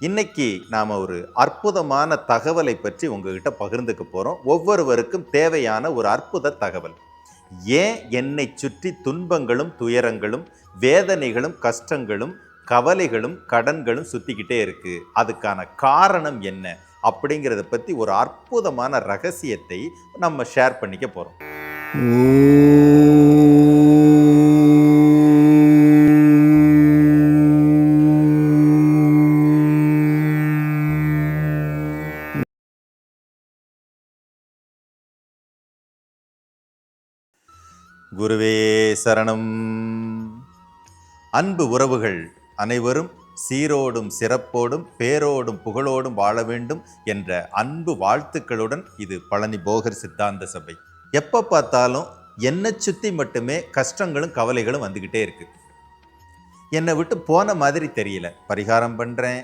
இன்னைக்கு நாம் ஒரு அற்புதமான தகவலை பற்றி உங்ககிட்ட பகிர்ந்துக்க போகிறோம் ஒவ்வொருவருக்கும் தேவையான ஒரு அற்புத தகவல். ஏன் என்னை சுற்றி துன்பங்களும் துயரங்களும் வேதனைகளும் கஷ்டங்களும் கவலைகளும் கடன்களும் சுற்றிக்கிட்டே இருக்குது அதுக்கான காரணம் என்ன? அப்படிங்கிறத பற்றி ஒரு அற்புதமான ரகசியத்தை நம்ம ஷேர் பண்ணிக்க போகிறோம் குருவே சரணம். அன்பு உறவுகள் அனைவரும் சீரோடும் சிறப்போடும் பேரோடும் புகழோடும் வாழ வேண்டும் என்ற அன்பு வாழ்த்துக்களுடன் இது பழனி போகர் சித்தாந்த சபை. எப்போ பார்த்தாலும் என்னை சுற்றி மட்டுமே கஷ்டங்களும் கவலைகளும் வந்துக்கிட்டே இருக்குது என்னை விட்டு போன மாதிரி தெரியல. பரிகாரம் பண்ணுறேன்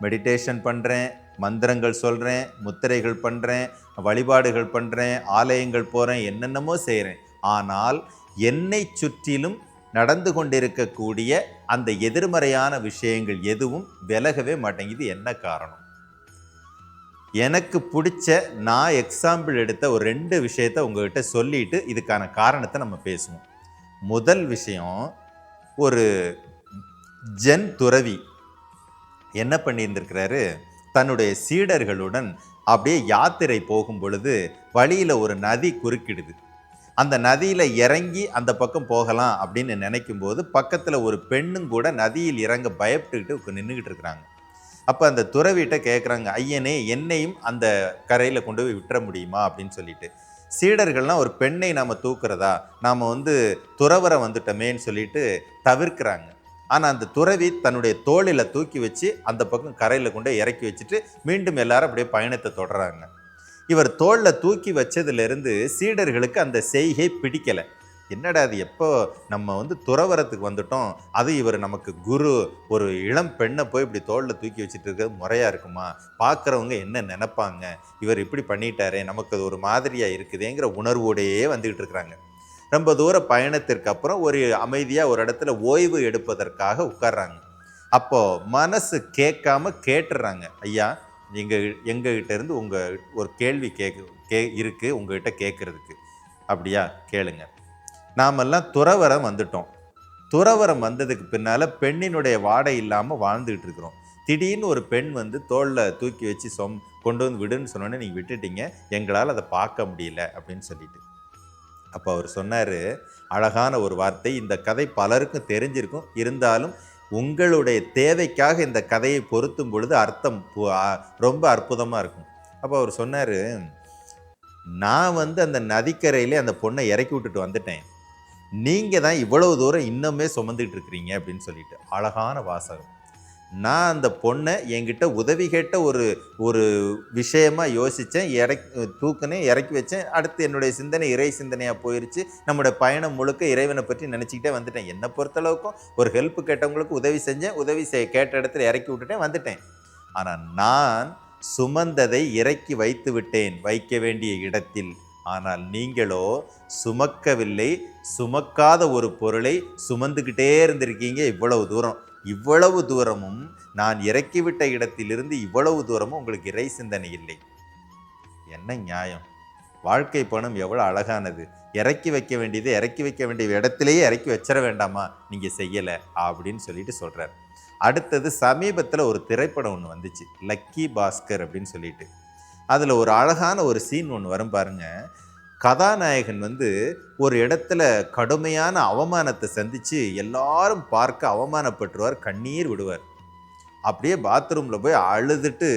மெடிடேஷன் பண்ணுறேன் மந்திரங்கள் சொல்கிறேன் முத்திரைகள் பண்ணுறேன் வழிபாடுகள் பண்ணுறேன் ஆலயங்கள் போகிறேன் என்னென்னமோ செய்கிறேன் ஆனால் என்னை சுற்றிலும் நடந்து கொண்டிருக்கக்கூடிய அந்த எதிர்மறையான விஷயங்கள் எதுவும் விலகவே மாட்டேங்குது. என்ன காரணம்? எனக்கு பிடிச்ச நான் எக்ஸாம்பிள் எடுத்த ஒரு ரெண்டு விஷயத்த உங்ககிட்ட சொல்லிட்டு இதுக்கான காரணத்தை நம்ம பேசுவோம். முதல் விஷயம் ஒரு ஜென் துறவி என்ன பண்ணியிருந்திருக்கிறாரு? தன்னுடைய சீடர்களுடன் அப்படியே யாத்திரை போகும் பொழுது வழியில் ஒரு நதி குறுக்கிடுது. அந்த நதியில் இறங்கி அந்த பக்கம் போகலாம் அப்படின்னு நினைக்கும் போது பக்கத்தில் ஒரு பெண்ணும் கூட நதியில் இறங்க பயப்பட்டுக்கிட்டு நின்றுக்கிட்டு இருக்கிறாங்க. அப்போ அந்த துறவிட்ட கேட்குறாங்க ஐயனே என்னையும் அந்த கரையில் கொண்டு போய் விட்டுற முடியுமா? அப்படின்னு சொல்லிட்டு. சீடர்கள்லாம் ஒரு பெண்ணை நாம் தூக்குறதா? நாம் வந்து துறவரை வந்துட்டோமேன்னு சொல்லிட்டு தவிர்க்கிறாங்க. ஆனால் அந்த துறவி தன்னுடைய தோளில் தூக்கி வச்சு அந்த பக்கம் கரையில் கொண்டு போய் இறக்கி வச்சுட்டு மீண்டும் எல்லாரும் அப்படியே பயணத்தை தொடர்றாங்க. இவர் தோளில் தூக்கி வச்சதுலேருந்து சீடர்களுக்கு அந்த செய்கை பிடிக்கலை. என்னடா அது எப்போ நம்ம வந்து துறவரத்துக்கு வந்துட்டோம்? அது இவர் நமக்கு குரு ஒரு இளம் பெண்ணை போய் இப்படி தோளில் தூக்கி வச்சுட்டு இருக்கிறது முறையாக இருக்குமா? பார்க்குறவங்க என்ன நினப்பாங்க? இவர் இப்படி பண்ணிட்டாரே நமக்கு அது ஒரு மாதிரியாக இருக்குதேங்கிற உணர்வோடையே வந்துக்கிட்டு இருக்கிறாங்க. ரொம்ப தூர பயணத்திற்கு அப்புறம் ஒரு அமைதியாக ஒரு இடத்துல ஓய்வு எடுப்பதற்காக உட்கார்றாங்க. அப்போது மனசு கேட்காம கேட்டுடுறாங்க ஐயா எங்கள் எங்ககிட்ட இருந்து உங்கள் ஒரு கேள்வி கேட்கு கே இருக்குது உங்கள்கிட்ட கேட்குறதுக்கு அப்படியா? கேளுங்க. நாமெல்லாம் துறவரம் வந்துட்டோம். துறவரம் வந்ததுக்கு பின்னால் பெண்ணினுடைய வாடை இல்லாமல் வாழ்ந்துக்கிட்டு இருக்கிறோம். திடீர்னு ஒரு பெண் வந்து தோளில் தூக்கி வச்சு சொம் கொண்டு வந்து விடுன்னு சொன்னோன்னே நீங்கள் விட்டுட்டீங்க. எங்களால் அதை பார்க்க முடியல அப்படின்னு சொல்லிட்டு. அப்போ அவர் சொன்னார் அழகான ஒரு வார்த்தை. இந்த கதை பலருக்கும் தெரிஞ்சிருக்கும். இருந்தாலும் உங்களுடைய தேவைக்காக இந்த கதையை பொருத்தும் பொழுது அர்த்தம் பு- ரொம்ப அற்புதமாக இருக்கும். அப்போ அவர் சொன்னார் நான் வந்து அந்த நதிக்கரையிலே அந்த பொண்ணை இறக்கி விட்டுட்டு வந்துட்டேன். நீங்கள் தான் இவ்வளவு தூரம் இன்னுமே சுமந்துக்கிட்டு இருக்கிறீங்க அப்படின்னு சொல்லிட்டு. அழகான வாசகம். நான் அந்த பொண்ணை என்கிட்ட உதவி கேட்ட ஒரு ஒரு விஷயமாக யோசித்தேன் இறக்கி தூக்குனேன் இறக்கி வச்சேன். அடுத்து என்னுடைய சிந்தனை இறை சிந்தனையாக போயிருச்சு. நம்முடைய பயணம் முழுக்க இறைவனை பற்றி நினச்சிக்கிட்டே வந்துட்டேன். என்னை பொறுத்தளவுக்கும் ஒரு ஹெல்ப் கேட்டவங்களுக்கு உதவி செஞ்சேன் உதவி செய் கேட்ட இடத்துல இறக்கி விட்டுட்டேன் வந்துட்டேன். ஆனால் நான் சுமந்ததை இறக்கி வைத்து விட்டேன் வைக்க வேண்டிய இடத்தில். ஆனால் நீங்களோ சுமக்கவில்லை சுமக்காத ஒரு பொருளை சுமந்துக்கிட்டே இருந்திருக்கீங்க இவ்வளவு தூரம். இவ்வளவு தூரமும் நான் இறக்கிவிட்ட இடத்திலிருந்து இவ்வளவு தூரமும் உங்களுக்கு இறை சிந்தனை இல்லை. என்ன நியாயம்? வாழ்க்கை பணம் எவ்வளோ அழகானது. இறக்கி வைக்க வேண்டியது இறக்கி வைக்க வேண்டிய இடத்திலேயே இறக்கி வச்சிட வேண்டாமா? நீங்கள் செய்யலை அப்படின்னு சொல்லிட்டு சொல்கிறார் அடுத்தது சமீபத்தில் ஒரு திரைப்படம் ஒன்று வந்துச்சு. லக்கி பாஸ்கர் அப்படின்னு சொல்லிட்டு. அதில் ஒரு அழகான ஒரு சீன் ஒன்று வரும் பாருங்கள் கதாநாயகன் வந்து ஒரு இடத்துல கடுமையான அவமானத்தை சந்தித்து எல்லாரும் பார்க்க அவமானப்பட்டுருவார் கண்ணீர் விடுவார். அப்படியே பாத்ரூமில் போய் அழுதுட்டு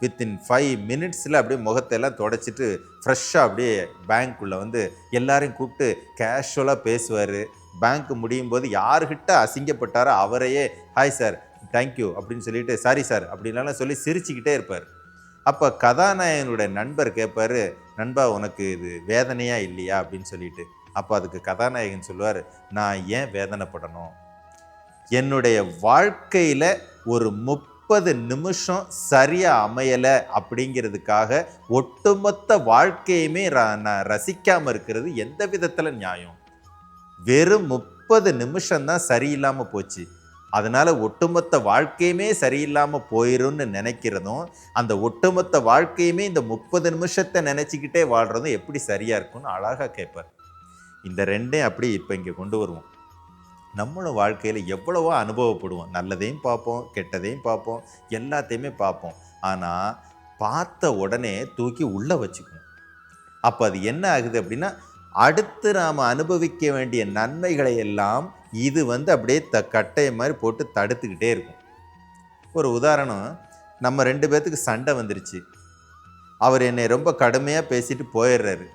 வித்தின் ஃபைவ் மினிட்ஸில் அப்படியே முகத்தையெல்லாம் தொடச்சிட்டு ஃப்ரெஷ்ஷாக அப்படியே பேங்க்குள்ளே வந்து எல்லாரையும் கூப்பிட்டு கேஷுவலாக பேசுவார். பேங்க் முடியும் போது யாருக்கிட்ட அசிங்கப்பட்டாரோ அவரையே ஹாய் சார் தேங்க்யூ அப்படின்னு சொல்லிட்டு சாரி சார் அப்படின்லாம் சொல்லி சிரிச்சுக்கிட்டே இருப்பார். அப்போ கதாநாயகனுடைய நண்பர் கேட்பாரு நண்பா உனக்கு இது வேதனையா இல்லையா? அப்படின்னு சொல்லிட்டு. அப்போ அதுக்கு கதாநாயகன் சொல்லுவார் நான் ஏன் வேதனைப்படணும்? என்னுடைய வாழ்க்கையில் ஒரு முப்பது நிமிஷம் சரியாக அமையலை அப்படிங்கிறதுக்காக ஒட்டுமொத்த வாழ்க்கையுமே ர- நான் ரசிக்காமல் இருக்கிறது எந்த விதத்தில் நியாயம்? வெறும் முப்பது நிமிஷம்தான் சரியில்லாமல் போச்சு. அதனால் ஒட்டுமொத்த வாழ்க்கையுமே சரியில்லாமல் போயிடும்னு நினைக்கிறதும் அந்த ஒட்டுமொத்த வாழ்க்கையுமே இந்த முப்பது நிமிஷத்தை நினச்சிக்கிட்டே வாழ்கிறதும் எப்படி சரியாக இருக்கும்னு அழகாக கேட்பார் இந்த ரெண்டையும் அப்படி இப்போ இங்கே கொண்டு வருவோம். நம்மளும் வாழ்க்கையில் எவ்வளவோ அனுபவப்படுவோம். நல்லதையும் பார்ப்போம் கெட்டதையும் பார்ப்போம் எல்லாத்தையுமே பார்ப்போம். ஆனால் பார்த்த உடனே தூக்கி உள்ளே வச்சுக்கணும். அப்போ அது என்ன ஆகுது அப்படின்னா அடுத்து நாம் அனுபவிக்க வேண்டிய நன்மைகளை எல்லாம் இது வந்து அப்படியே த கட்டையை மாதிரி போட்டு தடுத்துக்கிட்டே இருக்கும். ஒரு உதாரணம் நம்ம ரெண்டு பேர்த்துக்கு சண்டை வந்துருச்சு. அவர் என்னை ரொம்ப கடுமையாக பேசிட்டு போயிடுறாரு.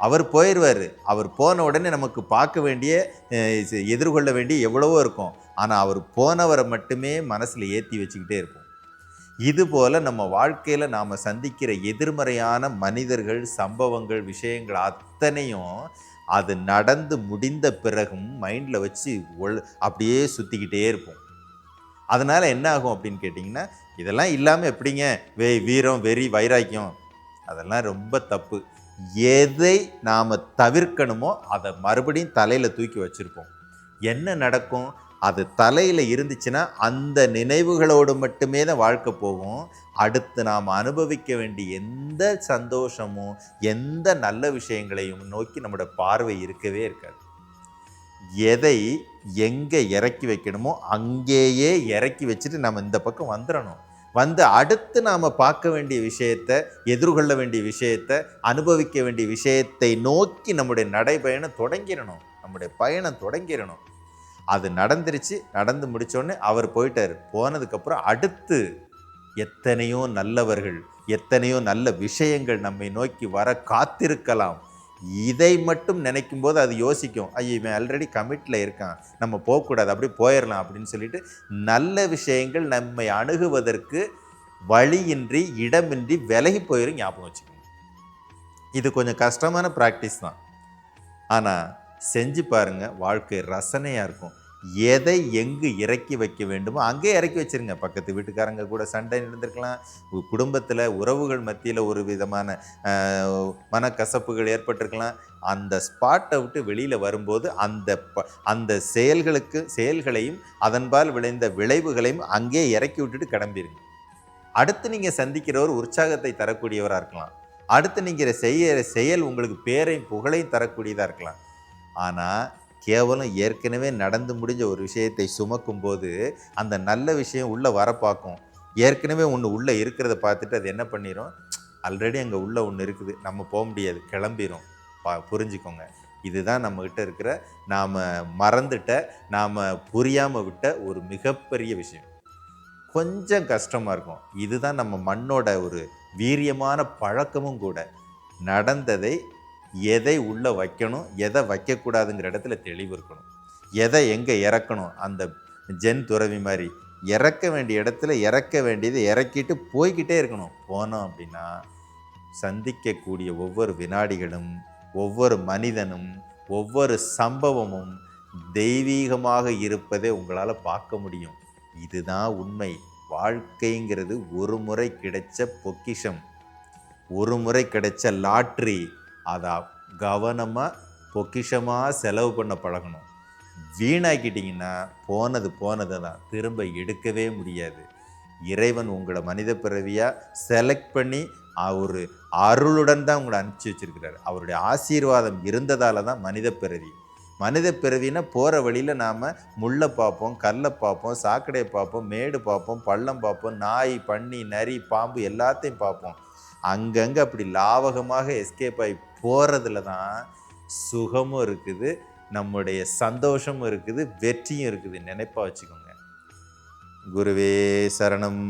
அவர் போயிடுவார். அவர் போன உடனே நமக்கு பார்க்க வேண்டிய எதிர்கொள்ள வேண்டிய எவ்வளவோ இருக்கும். ஆனால் அவர் போனவரை மட்டுமே மனசில் ஏற்றி வச்சுக்கிட்டே இருக்கும் இதுபோல் நம்ம வாழ்க்கையில் நாம் சந்திக்கிற எதிர்மறையான மனிதர்கள் சம்பவங்கள் விஷயங்கள் அத்தனையும் அது நடந்து முடிந்த பிறகும் மைண்டில் வச்சு ஒள் அப்படியே சுற்றிக்கிட்டே இருப்போம். அதனால் என்ன ஆகும் அப்படின்னு கேட்டிங்கன்னா இதெல்லாம் இல்லாமல் எப்படிங்க? வே வீரம் வெறி வைராக்கியம். அதெல்லாம் ரொம்ப தப்பு. எதை நாம் தவிர்க்கணுமோ அதை மறுபடியும் தலையில் தூக்கி வச்சுருப்போம். என்ன நடக்கும்? அது தலையில் இருந்துச்சுன்னா அந்த நினைவுகளோடு மட்டுமே தான் வாழ்க்கை போகும். அடுத்து நாம் அனுபவிக்க வேண்டிய எந்த சந்தோஷமும் எந்த நல்ல விஷயங்களையும் நோக்கி நம்மளோட பார்வை இருக்கவே இருக்காது. எதை எங்கே இறக்கி வைக்கணுமோ அங்கேயே இறக்கி வச்சுட்டு நம்ம இந்த பக்கம் வந்துடணும் வந்து அடுத்து நாம் பார்க்க வேண்டிய விஷயத்தை எதிர்கொள்ள வேண்டிய விஷயத்தை அனுபவிக்க வேண்டிய விஷயத்தை நோக்கி நம்முடைய நடைபயணம் தொடங்கிடணும் நம்முடைய பயணம் தொடங்கிடணும் அது நடந்துருச்சு நடந்து முடித்தோடனே அவர் போயிட்டார். போனதுக்கப்புறம் அடுத்து எத்தனையோ நல்லவர்கள் எத்தனையோ நல்ல விஷயங்கள் நம்மை நோக்கி வர காத்திருக்கலாம். இதை மட்டும் நினைக்கும் போது அது யோசிக்கும். ஐயோ இவன் ஆல்ரெடி கமிட்டில் இருக்கான். நம்ம போகக்கூடாது அப்படி போயிடலாம் அப்படின்னு சொல்லிட்டு நல்ல விஷயங்கள் நம்மை அணுகுவதற்கு வழியின்றி இடமின்றி விலகி போயிடும் ஞாபகம் வச்சுக்கோங்க. இது கொஞ்சம் கஷ்டமான ப்ராக்டிஸ் தான். ஆனால் செஞ்சு பாருங்கள் வாழ்க்கை ரசனையாக இருக்கும். எதை எங்கு இறக்கி வைக்க வேண்டுமோ அங்கே இறக்கி வச்சிருங்க. பக்கத்து வீட்டுக்காரங்க கூட சண்டை நடந்திருக்கலாம். குடும்பத்தில் உறவுகள் மத்தியில் ஒரு விதமான மனக்கசப்புகள் ஏற்பட்டிருக்கலாம். அந்த ஸ்பாட்டை விட்டு வெளியில் வரும்போது அந்த ப அந்த செயல்களுக்கு செயல்களையும் அதன்பால் விளைந்த விளைவுகளையும் அங்கே இறக்கி விட்டுட்டு கிளம்பிடுங்க அடுத்து நீங்கள் சந்திக்கிறவர் உற்சாகத்தை தரக்கூடியவராக இருக்கலாம். அடுத்து நீங்கள் செய்கிற செயல் உங்களுக்கு பேரையும் புகழையும் தரக்கூடியதாக இருக்கலாம். ஆனால் கேவலம் ஏற்கனவே நடந்து முடிஞ்ச ஒரு விஷயத்தை சுமக்கும் போது அந்த நல்ல விஷயம் உள்ளே வர பார்க்கும். ஏற்கனவே ஒன்று உள்ளே இருக்கிறத பார்த்துட்டு அது என்ன பண்ணிடும் ஆல்ரெடி அங்கே உள்ளே ஒன்று இருக்குது. நம்ம போக முடியாது. கிளம்பிடும் பா புரிஞ்சுக்கோங்க. இதுதான் நம்மக்கிட்ட இருக்கிற நாம் மறந்துட்ட நாம் புரியாமல் விட்ட ஒரு மிகப்பெரிய விஷயம். கொஞ்சம் கஷ்டமாக இருக்கும். இதுதான் நம்ம மண்ணோட ஒரு வீரியமான பழக்கமும் கூட. நடந்ததை எதை உள்ளே வைக்கணும் எதை வைக்கக்கூடாதுங்கிற இடத்துல தெளிவு இருக்கணும். எதை எங்கே இறக்கணும் அந்த ஜென் துறவி மாதிரி இறக்க வேண்டிய இடத்துல இறக்க வேண்டியதை இறக்கிட்டு போய்கிட்டே இருக்கணும். போனோம் அப்படின்னா சந்திக்கக்கூடிய ஒவ்வொரு வினாடிகளும் ஒவ்வொரு மனிதனும் ஒவ்வொரு சம்பவமும் தெய்வீகமாக இருப்பதை உங்களால் பார்க்க முடியும். இதுதான் உண்மை. வாழ்க்கைங்கிறது ஒரு முறை கிடைச்ச பொக்கிஷம். ஒரு முறை கிடைச்ச லாட்ரி. அதை கவனமாக பொக்கிஷமாக செலவு பண்ண பழகணும். வீணாக்கிட்டிங்கன்னா போனது போனதை தான் திரும்ப எடுக்கவே முடியாது. இறைவன் உங்களை மனித பிறவியாக செலக்ட் பண்ணி அவர் அருளுடன் தான் உங்களை அனுப்பிச்சி வச்சுருக்கிறார். அவருடைய ஆசீர்வாதம் இருந்ததால் தான் மனித பிறவி. மனித பிறவினா போகிற வழியில் நாம் முள்ளை பார்ப்போம் கல்லை பார்ப்போம் சாக்கடையை பார்ப்போம் மேடு பார்ப்போம் பள்ளம் பார்ப்போம் நாய் பன்னி நரி பாம்பு எல்லாத்தையும் பார்ப்போம் அங்கங்கே அப்படி லாவகமாக எஸ்கேப் ஆகி போகிறதுல தான் சுகமும் இருக்குது நம்முடைய சந்தோஷமும் இருக்குது வெற்றியும் இருக்குது. நினைப்பா வச்சுக்கோங்க. குருவே சரணம்.